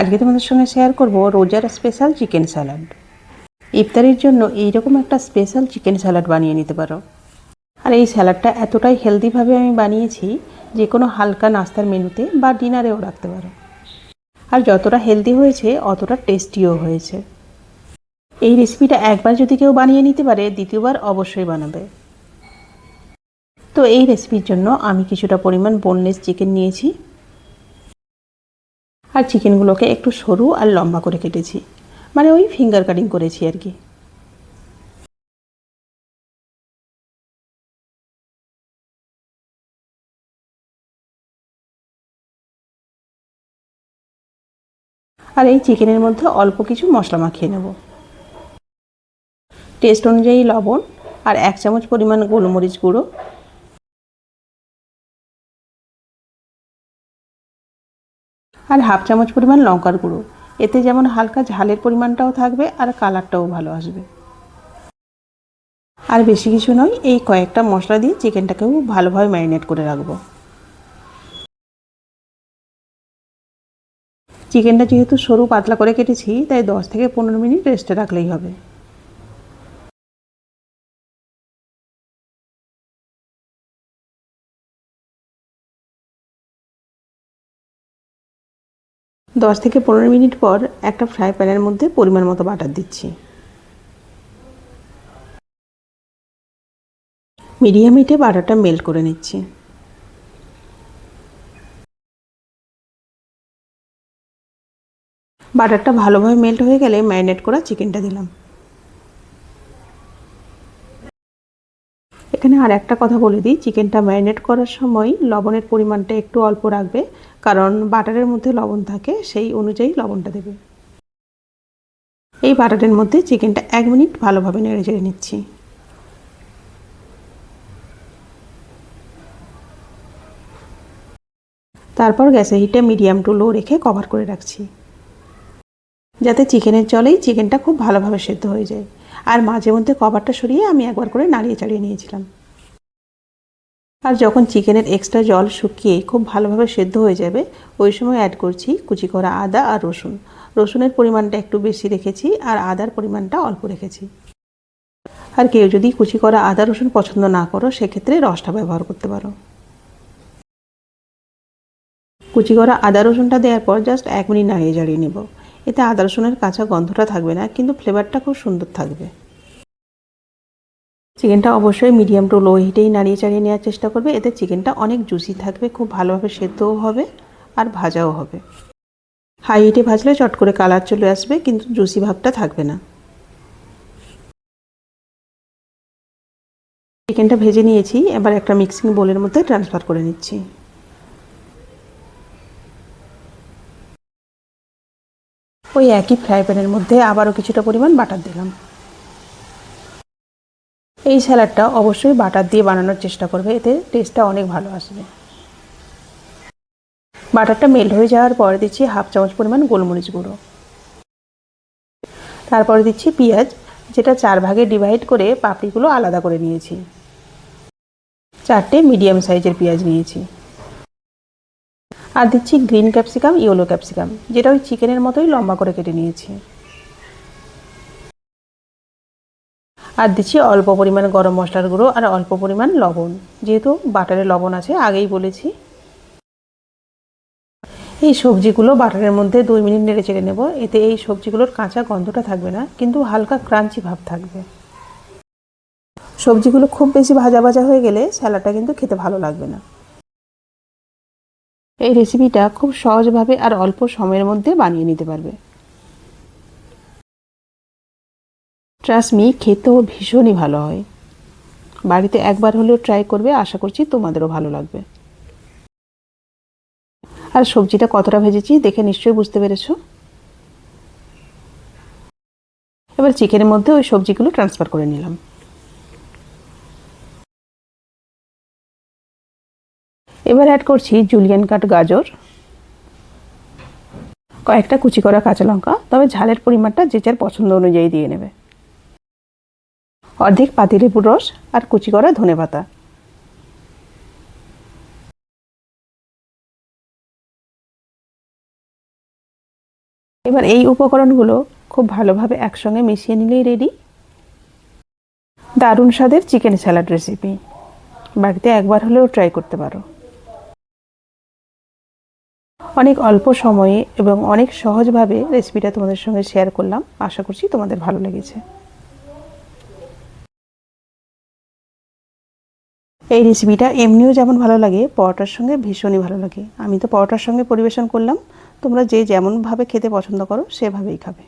আজকে তোমাদের সঙ্গে শেয়ার করব রোজার স্পেশাল চিকেন স্যালাড ইফতারির জন্য এইরকম একটা স্পেশাল চিকেন স্যালাড বানিয়ে নিতে পারো। আর এই স্যালাডটা এতটাই হেলদিভাবে আমি বানিয়েছি যে কোনো হালকা নাস্তার মেনুতে বা ডিনারেও রাখতে পারো। আর যতটা হেলদি হয়েছে, অতটা টেস্টিও হয়েছে। এই রেসিপিটা একবার যদি কেউ বানিয়ে নিতে পারে, দ্বিতীয়বার অবশ্যই বানাবে। তো এই রেসিপির জন্য আমি কিছুটা পরিমাণ বোনলেস চিকেন নিয়েছি। আর চিকেনগুলোকে একটু সরু আর লম্বা করে কেটেছি। মানে ওই ফিঙ্গার কাটিং করেছি আর কি। আর এই চিকেনের মধ্যে অল্প কিছু মশলা মাখিয়ে নেব। টেস্ট অনুযায়ী লবণ আর এক চামচ পরিমাণ গোলমরিচ গুঁড়ো আর হাফ চামচ পরিমাণ লঙ্কার গুঁড়ো। এতে যেমন হালকা ঝালের পরিমাণটাও থাকবে আর কালারটাও ভালো আসবে। আর বেশি কিছু নয়, এই কয়েকটা মশলা দিয়ে চিকেনটাকেও ভালোভাবে ম্যারিনেট করে রাখব। চিকেনটা যেহেতু সরু পাতলা করে কেটেছি, তাই দশ থেকে পনেরো মিনিট রেস্টে রাখলেই হবে। দশ থেকে পনেরো মিনিট পর একটা ফ্রাই প্যানের মধ্যে পরিমাণ মতো বাটার দিচ্ছি। মিডিয়াম হিটে বাটারটা মেল্ট করে নিচ্ছি। বাটারটা ভালোভাবে মেল্ট হয়ে গেলে ম্যারিনেট করা চিকেনটা দিলাম। আর একটা কথা বলে দিই, চিকেনটা ম্যারিনেট করার সময় লবণের পরিমাণটা একটু অল্প রাখবে, কারণ বাটারের মধ্যে লবণ থাকে, সেই অনুযায়ী লবণটা দেবে। এই বাটারের মধ্যে চিকেনটা এক মিনিট ভালোভাবে নেড়ে চেড়ে নিচ্ছি। তারপর গ্যাসের হিটে মিডিয়াম টু লো রেখে কভার করে রাখছি। যাতে চিকেনের জলেই চিকেনটা খুব ভালোভাবে সেদ্ধ হয়ে যায়। আর মাঝে মধ্যে কভারটা সরিয়ে আমি একবার করে নাড়িয়ে চাড়িয়ে নিয়েছিলাম। আর যখন চিকেনের এক্সট্রা জল শুকিয়ে খুব ভালোভাবে সেদ্ধ হয়ে যাবে, ওই সময় অ্যাড করছি কুচি করা আদা আর রসুন। রসুনের পরিমাণটা একটু বেশি রেখেছি আর আদার পরিমাণটা অল্প রেখেছি। আর কেউ যদি কুচি করা আদা রসুন পছন্দ না করো, সেক্ষেত্রে রসটা ব্যবহার করতে পারো। কুচি করা আদা রসুনটা দেওয়ার পর জাস্ট এক মিনিট নাড়িয়ে জাড়িয়ে নেব। এতে আদা রসুনের কাঁচা গন্ধটা থাকবে না, কিন্তু ফ্লেভারটা খুব সুন্দর থাকবে। চিকেনটা অবশ্যই মিডিয়াম টু লো হিটেই নাড়িয়ে চাড়িয়ে নেওয়ার চেষ্টা করবে। এতে চিকেনটা অনেক জুসি থাকবে, খুব ভালোভাবে সেদ্ধও হবে আর ভাজাও হবে। হাই হিটে ভাজলে চট করে কালার চলে আসবে, কিন্তু জুসি ভাবটা থাকবে না। চিকেনটা ভেজে নিয়েছি, এবার একটা মিক্সিং বোলের মধ্যে ট্রান্সফার করে নিচ্ছি। ওই একই ফ্রাই প্যানের মধ্যে আবারও কিছুটা পরিমাণ বাটার দিলাম। এই স্যালাডটা অবশ্যই বাটার দিয়ে বানানোর চেষ্টা করবে, এতে টেস্টটা অনেক ভালো আসবে। বাটারটা মেল্ট হয়ে যাওয়ার পরে দিচ্ছি হাফ চামচ পরিমাণ গোলমরিচ গুঁড়ো। তারপরে দিচ্ছি পেঁয়াজ, যেটা চার ভাগে ডিভাইড করে পাপড়িগুলো আলাদা করে নিয়েছি। চারটে মিডিয়াম সাইজের পেঁয়াজ নিয়েছি। আর দিচ্ছি গ্রিন ক্যাপসিকাম ইয়েলো ক্যাপসিকাম যেটা ওই চিকেনের মতোই লম্বা করে কেটে নিয়েছি। আর দিচ্ছি অল্প পরিমাণ গরম মশলার গুঁড়ো আর অল্প পরিমাণ লবণ। যেহেতু বাটারে লবণ আছে, আগেই বলেছি। এই সবজিগুলো বাটারের মধ্যে দুই মিনিট নেড়ে চেড়ে নেব। এতে এই সবজিগুলোর কাঁচা গন্ধটা থাকবে না, কিন্তু হালকা ক্রাঞ্চি ভাব থাকবে। সবজিগুলো খুব বেশি ভাজা ভাজা হয়ে গেলে স্যালাডটা কিন্তু খেতে ভালো লাগবে না। এই রেসিপিটা খুব সহজভাবে আর অল্প সময়ের মধ্যে বানিয়ে নিতে পারবে। ট্রাস্ট মি খেতেও ভীষণই ভালো হয়। বাড়িতে একবার হলেও ট্রাই করবে, আশা করছি তোমাদেরও ভালো লাগবে। আর সবজিটা কতটা ভেজেছি দেখে নিশ্চয়ই বুঝতে পেরেছ? এবার চিকেনের মধ্যে ওই সবজিগুলো ট্রান্সফার করে নিলাম। এবার অ্যাড করছি জুলিয়ান কাট গাজর, কয়েকটা কুচি করা কাঁচা লঙ্কা, তবে ঝালের পরিমাণটা যে যার পছন্দ অনুযায়ী দিয়ে নেবে। অর্ধেক পাতিলেবুর রস আর কুচি করা ধনে পাতা। এবার এই উপকরণগুলো খুব ভালোভাবে একসঙ্গে মিশিয়ে নিলেই রেডি দারুণ স্বাদের চিকেন স্যালাড রেসিপি বাড়িতে একবার হলেও ট্রাই করতে পারো। অনেক অল্প সময়ে এবং অনেক সহজভাবে রেসিপিটা তোমাদের সঙ্গে শেয়ার করলাম। আশা করছি তোমাদের ভালো লেগেছে। এই রেসিপিটা এমনিও যেমন ভালো লাগে, পরোটার সঙ্গে ভীষণই ভালো লাগে। আমি তো পরোটার সঙ্গে পরিবেশন করলাম, তোমরা যে যেমনভাবে খেতে পছন্দ করো, সেভাবেই খাবে।